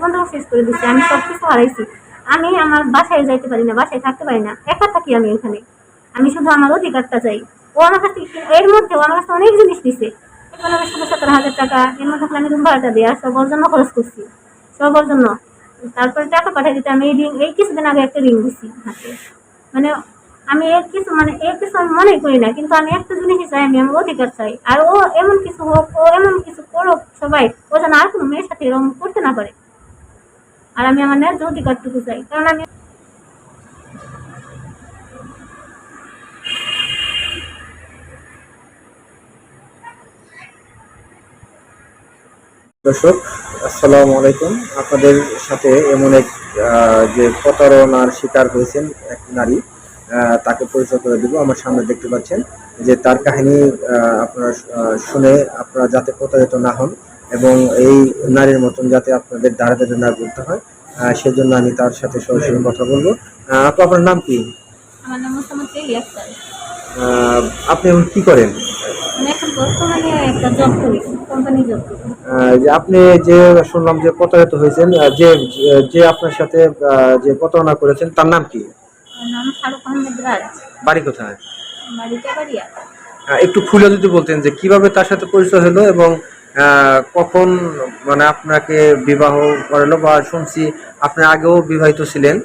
জীবনটা শেষ করে দিচ্ছি আমি সব কিছু হারাইছি। আমি আমার বাসায় যাইতে পারি না, বাসায় থাকতে পারি না, একা থাকি আমি এখানে। আমি শুধু আমার অধিকারটা চাই। ও আমার কাছ এর মধ্যে আমার কাছে অনেক জিনিস দিছে সতেরো হাজার টাকা, এর মধ্যে আমি রুম ভাড়াটা দিয়ে আর সব জন্য খরচ করছি। সবার জন্য। তারপরে টাকা পাঠিয়ে দিতে আমি এই রিং এই কিছুদিন আগে একটা রিং দিছি হাতে। মানে আমি এর কিছু মানে এর কিছু আমি মনে করি না, কিন্তু আমি একটা জিনিসই চাই, আমি আমার অধিকার চাই। আর ও এমন কিছু হোক, ও এমন কিছু করুক সবাই, ও যেন আর কোনো মেয়ের সাথে এরকম করতে না পারে। আর আমি আমার ন্যায্য অধিকারটুকু চাই, কারণ আমি দর্শক, আসসালামু আলাইকুম। আপনাদের সাথে এমন এক যে প্রতারণার শিকার হয়েছেন এক নারী তাকে পরিচয় করে দেবো। আমার সামনে দেখতে পাচ্ছেন যে তার কাহিনী আপনারা শুনে আপনারা যাতে প্রতারিত না হন এবং এই নারীর মতন যাতে আপনাদের দাঁড়া দাঁড়ে না বলতে হয় সেজন্য আমি তার সাথে সরাসরি কথা বলব। আপু আপনার নাম কি? আমার নাম আপনি এখন কি করেন? যে আপনি যে শুনলাম যে প্রতারিত হয়েছেন যে যে আপনার সাথে যে প্রতারণা করেছেন তার নাম কি? বাড়ি কোথায়? একটু খুলে যদি বলতেন যে কীভাবে তার সাথে পরিচয় হলো এবং কখন মানে আপনাকে বিবাহ করালো বা শুনছি আপনি আগেও বিবাহিত ছিলেন।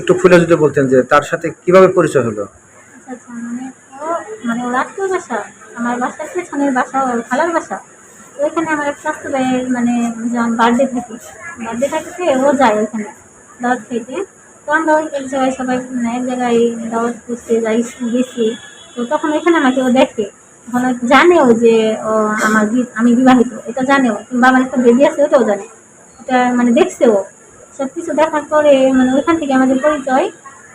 একটু খুলে যদি বলতেন যে তার সাথে কীভাবে পরিচয় হলো? আচ্ছা আচ্ছা মানে মানে ওর আত্মীয় বাসা, আমার বাসার পেছনের বাসা, ওর খালার বাসা। ওইখানে আমার এক স্বাস্থ্য ভাইয়ের মানে যখন বার্থডে থাকে বার্থডে থাকতে ও যায় ওইখানে, দাওয়াত খাইতে। তো আমরা এক জায়গায় সবাই মানে এক জায়গায় দাওয়াত করতে যাই, গেছি। তো তখন ওইখানে আমাকে ও দেখে। তখন ও জানেও যে ও আমার আমি বিবাহিত, এটা জানেও। কিংবা আমার একটা বেবি আছে, ওটাও জানে। এটা মানে দেখছেও। সব কিছু দেখার পরে মানে ওইখান থেকে আমাদের পরিচয়,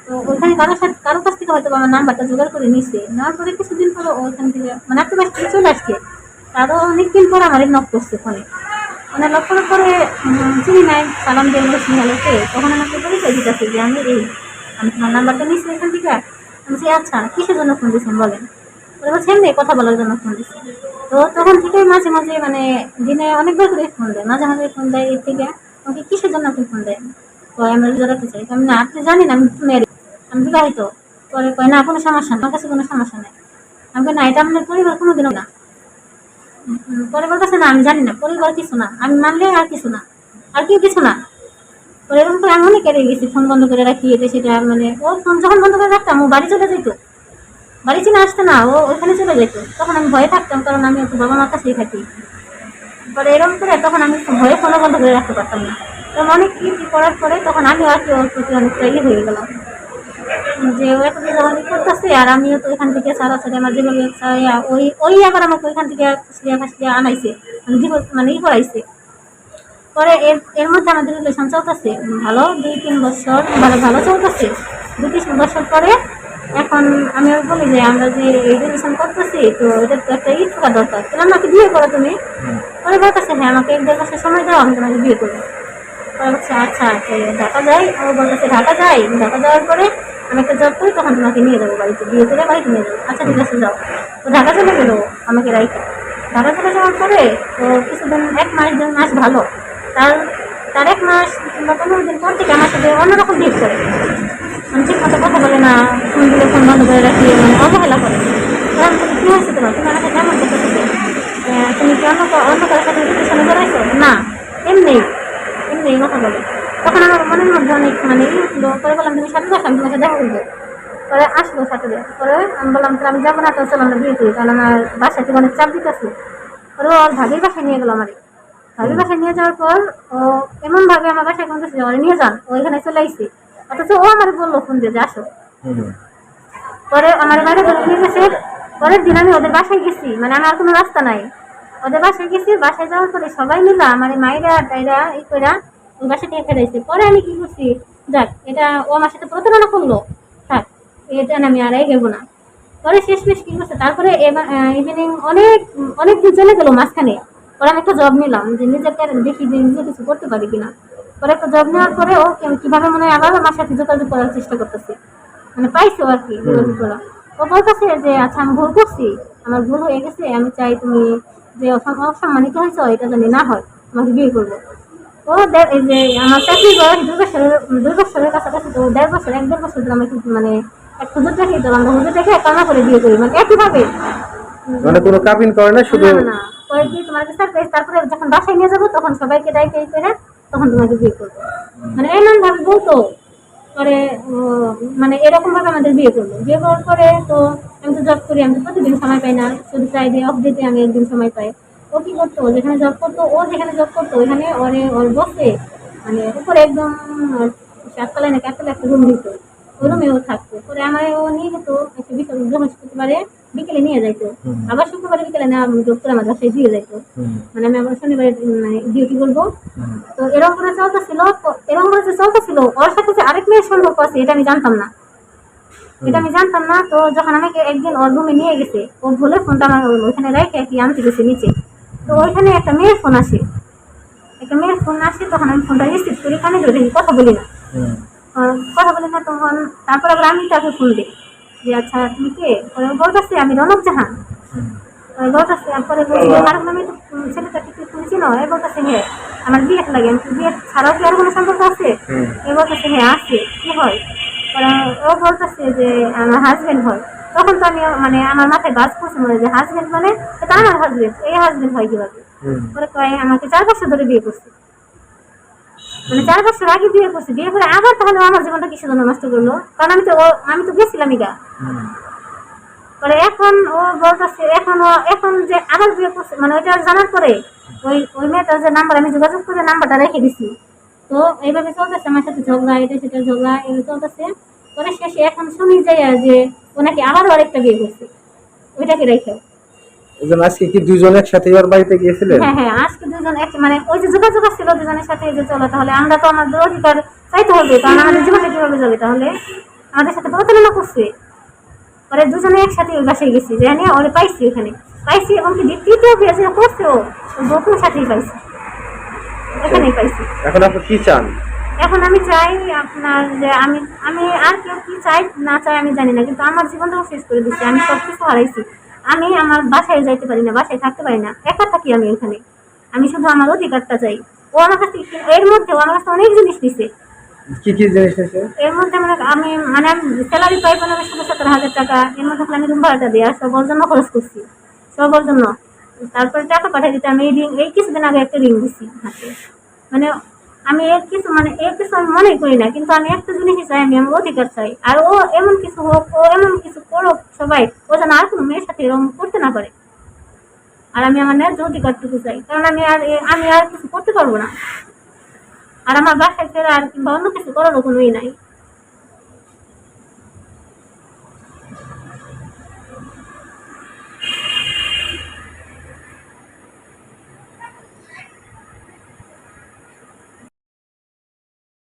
তো ওইখানে কারোর সাথে কারোর কাছ থেকে হয়তো আমার নাম্বারটা জোগাড় করে নিছে। নেওয়ার পরে কিছুদিন পরে ওইখান থেকে মানে একটা মাস থেকে চলে আসছে। তারও অনেকদিন পর আমার নক করছে ফোনে মানে লক করার পরে চিনি নাই, সালাম দিয়ে বলে সিঙ্গালোকে তখন আমাকে পরিচয় দিতেছে যে আমি এই, আমি তোমার নাম্বারটা নিচ্ছি এখান থেকে। আমি আচ্ছা কিসের জন্য ফোন দিয়েছেন বলেন? ওরা এমনি কথা বলার জন্য ফোন দিচ্ছে তো তখন থেকে মাঝে মাঝে মানে দিনে অনেকবার করে ফোন দেয় মাঝে মাঝে ফোন দেয় এর থেকে। আমাকে কিসের জন্য আপনি ফোন দেন? তো আমি জড়াতে চাই। আমি না আপনি জানেন আমি মেরে আমি বিবাহিত। পরে কয় না কোনো সমস্যা না আমার কাছে কোনো সমস্যা নেই। আমি কই, না এটা আপনার পরিবার কোনোদিনও না। উম, পরিবার কাছে না আমি জানি না পরিবার কিছু না আমি মানলে আর কিছু না আর কেউ কিছু না। পরে এরকম করে আমি অনেক এড়িয়ে গেছি ফোন বন্ধ করে রাখি এটা সেটা মানে ও ফোন যখন বন্ধ করে রাখতাম ও বাড়ি চলে যেত। বাড়ি চিনে আসতো না, ও ওইখানে চলে যেত। তখন আমি ভয়ে থাকতাম, কারণ আমি একটু বাবা মার কাছেই থাকি। পরে এরকম করে তখন আমি ভয়ে ফোনও বন্ধ করে রাখতে পারতাম না। তখন অনেক কিছু করার পরে তখন আমি আর কি ওর প্রতি অনেকটা ইয়ে হয়ে গেলাম। যে ও যখন ই করতেছে, আর আমিও তো এখান থেকে সারা সারা আমার যেভাবে ওই ওই আবার আমাকে ওইখান থেকে খুশিয়া খাসিয়া আনাইছে মানে মানে ই করাইছে। পরে এর এর মধ্যে আমাদের রিলেশন চলতেছে ভালো, দুই, তিন বছর, ভালো ভালো চলতেছে। দুই, তিন বছর পরে এখন আমি ওর বলি যে আমরা যে এই রিলেশন করতেছি তো এটা তো একটা ই থাকা দরকার। তাহলে আমাকে বিয়ে করো তুমি। পরে বলতেছে হ্যাঁ আমাকে এক দেড় বছর সময় দাও আমি তোমাকে বিয়ে করব। পরে বলছে আচ্ছা তো ঢাকা যাই। ও বলতেছে ঢাকা যাই। ঢাকা যাওয়ার পরে আমি একটা জব করি তখন তোমাকে নিয়ে যাব বাড়িতে। বিয়ে করে বাড়িতে নিয়ে যাব। আচ্ছা ঠিক আছে যাও। তো ঢাকা চলে গেলো আমাকে রাইখে। ঢাকা চলে যাওয়ার পরে তো কিছুদিন এক মাস দেড় মাস ভালো। তার তার এক মাস কিংবা পনেরো দিন পর থেকে আমার সাথে অন্যরকম বিয়ে করে মানে ঠিক মতো কথা বলে না ফোন দিলে ফোন বন্ধ করে রাখি মানে অবহেলা করে। বলি, কী হয়েছে তোমার? তুমি আমাকে কেমন করতে তুমি কি অন্য অন্য কারোর সাথে রিলেশনে বেড়াইছো না এমনি এমনি কথা বলে। তখন আমার মনের মধ্যে অনেক মানে ই উঠল পরে বললাম তুমি সাথে আসো আমি তোমাকে দেখা করব। পরে আসলো সাথে। পরে আমি বললাম তাহলে আমি যাব না তো চলো আমরা বিয়ে করি। কারণ আমার বাসা থেকে অনেক চাপ দিতেছে। পরে ও ওর ভাবির বাসায় নিয়ে গেলো আমারে। ভাবির বাসায় নিয়ে যাওয়ার পর ও এমন ভাবে আমার বাসায় কোন নিয়ে যান। ও এখানে চলে আইসি। অথচ ও আমার বলল ফোন দিয়ে যে আসো। পরে আমার বাইরে ধরে নিয়ে গেছে। পরের দিন আমি ওদের বাসায় গেছি। মানে আমার কোনো রাস্তা নাই। ওদের বাসায় গেছি। বাসায় যাওয়ার পরে সবাই মিলে আমার এই মায়েরা টাইরা ই কইরা ওই বাসা থেকে ফেরাইছে পরে আমি কি করছি? যাক এটা ও আমার সাথে প্রতারণা করল। থাক এটা আমি আর এগোবো না। পরে শেষ মেশ কি করছে? তারপরে ইভিনিং অনেক অনেক দিন চলে গেলো মাঝখানে। পরে আমি একটা জব নিলাম যে ট্যালেন্ট দেখি যে নিজে কিছু করতে পারি কিনা। পরে একটা জব নেওয়ার পরে ও কি- কীভাবে মনে আবার আমার সাথে যোগাযোগ করার চেষ্টা করতেছে। মানে পাইছো আর কি যোগাযোগ করা। ও বলতেছে যে আচ্ছা আমি ভুল করছি। আমার ভুল হয়ে গেছে আমি চাই তুমি যে অসম্মানিত হয়েছ এটা জানি না হয় তোমাকে বিয়ে করব। ও যে আমার চাকরি বয়স দুই বছরের দুই বছরের কাছাকাছি তো দেড় বছর এক দেড় বছর ধরে আমাকে মানে এক হুজুর তো আমরা হুজুর দেখে কামনা করে বিয়ে করি। মানে একইভাবে। মানে কোনো কাবিন করে না শুধু না কি তোমার সারপ্রাইজ তারপরে যখন বাসায় নিয়ে যাব তখন সবাইকে দায়িত্ব এই করে তখন তোমাকে বিয়ে করব। মানে এমন ভাবে বলতো, পরে মানে এরকম ভাবে আমাদের বিয়ে করল। বিয়ে করার পরে তো আমি তো জব করি, আমি তো প্রতিদিন সময় পাই না। শুধু ফ্রাইডে অফ ডেতে আমি একদিন সময় পাই। ও কি করতো? যেখানে জব করতো, ও যেখানে জব করতো, ওইখানে ওরে, ওর বসে মানে উপরে একদম চারতলায় না চারতলায় একটা রুম দিত। ওই ও থাকতো। পরে আমার ও নিয়ে যেত একটা বিকেল বৃহস্পতিবারে বিকেলে নিয়ে যাইতো। আবার শুক্রবারে বিকেলে না করে আমার বাসায় দিয়ে যাইতো। মানে আমি আবার শনিবারে মানে ডিউটি করব। তো এরকম করে চলতেছিল তো- এরকম করে যে চলতেছিল ওর সাথে যে আরেক মেয়ের সম্পর্ক আছে এটা আমি জানতাম না। এটা আমি জানতাম না তো যখন আমাকে একদিন ওর রুমে নিয়ে গেছে ও ভুলে ফোনটা আমার ওই- ওইখানে রেখে কি আনতে গেছে নিচে। তো ওইখানে একটা মেয়ের ফোন আসে। একটা মেয়ের ফোন আসে তখন আমি ফোনটা রিসিভ করি কানে ধরে কথা বলি না। কথা বলে না তখন তারপর আবার আমি তাকে ফোন দিই। যে আচ্ছা তুমি কে? বলতেছে আমি রনক জাহান। বলতেছে পরে বলছি আর নামে তো ছেলেটা ঠিক তুমি চিনো? এই বলতেছে হ্যাঁ আমার বিয়ে লাগে। আমি বিয়ে ছাড়াও কি আর কোনো সম্পর্ক আছে? এই বলতেছে হ্যাঁ আছে। কি হয়? ও বলতেছে যে আমার হাজবেন্ড হয়। তখন তো আমি মানে আমার মাথায় বাজ করছে মনে যে হাজবেন্ড মানে? এটা আমার হাজবেন্ড এই হাজবেন্ড হয় কীভাবে? পরে কয় আমাকে চার বছর ধরে বিয়ে করছে। মানে চার বছর আগে বিয়ে করছে বিয়ে করে আবার তাহলে আমার জীবনটা কিসের জন্য নষ্ট করল? কারণ আমি তো আমি তো গেছিলাম হুম, পরে এখন ও বলতেছে এখন ও এখন যে আবার বিয়ে করছে মানে ওইটা জানার পরে ওই ওই মেয়েটার যে নাম্বার আমি যোগাযোগ করে নাম্বারটা রেখে দিছি। তো এইভাবে চলতেছে আমার সাথে ঝগড়া এটা সেটা ঝগড়া এইভাবে চলতেছে। পরে শেষে এখন শুনি যাই যে ওনাকে নাকি আবারও আরেকটা বিয়ে করছে। ওইটাকে রেখে এই জন্য আজকে কি দুজন একসাথে ওর বাড়িতে গিয়েছিলেন? হ্যাঁ হ্যাঁ আজকে দুজন এক মানে ওই যে যোগাযোগ ছিল দুজনের সাথে যে চলো তাহলে আমরা তো আমাদের অধিকার চাইতে হবে কারণ আমাদের কীভাবে যাবে তাহলে? আমাদের সাথে প্রতারণা করছে। পরে দুজনে একসাথে ওই বাসায় গেছি নিয়ে ওরে পাইছি ওখানে। পাইছি এবং কি তৃতীয় বিয়ে যে করছে ও। বকুর সাথেই পাইছি। এখানেই পাইছি। এখন আপনি কি চান? এখন আমি চাই আপনার যে আমি আমি আর কেউ কি চাই না চাই আমি জানি না কিন্তু আমার জীবনটাও শেষ করে দিচ্ছি আমি সব কিছু হারাইছি। আমি আমার বাসায় যাইতে পারি না বাসায় থাকতে পারি না একা থাকি আমি ওখানে আমি শুধু আমার অধিকারটা চাই। ও আমার কাছে এর মধ্যেও আমার কাছে অনেক জিনিস দিছে। কি কি জিনিস আছে এর মধ্যে মানে আমি মানে আমি স্যালারি পাই পনেরো ষোলো সতেরো হাজার টাকা। এর মধ্যে আমি রুম ভাড়াটা দিই আর সবার জন্য খরচ করছি। সবার জন্য। তারপরে টাকা পাঠিয়ে দিতে আমি এই রিং এই কিছুদিন আগে একটা রিং দিছি হাতে। মানে আমি এর কিছু মানে এর কিছু আমি মনে করি না, কিন্তু আমি একটা জিনিসই চাই, আমি আমার অধিকার চাই। আর ও এমন কিছু হোক, ও এমন কিছু করুক সবাই, ও যেন আর কোনো মেয়ের সাথে এরকম করতে না পারে। আর আমি আমার ন্যায্য অধিকারটুকু চাই, কারণ আমি আর আমি আর কিছু করতে পারব না। আর আমার বাসায় ফেরা আর কিংবা অন্য কিছু করারও কোনোই নাই।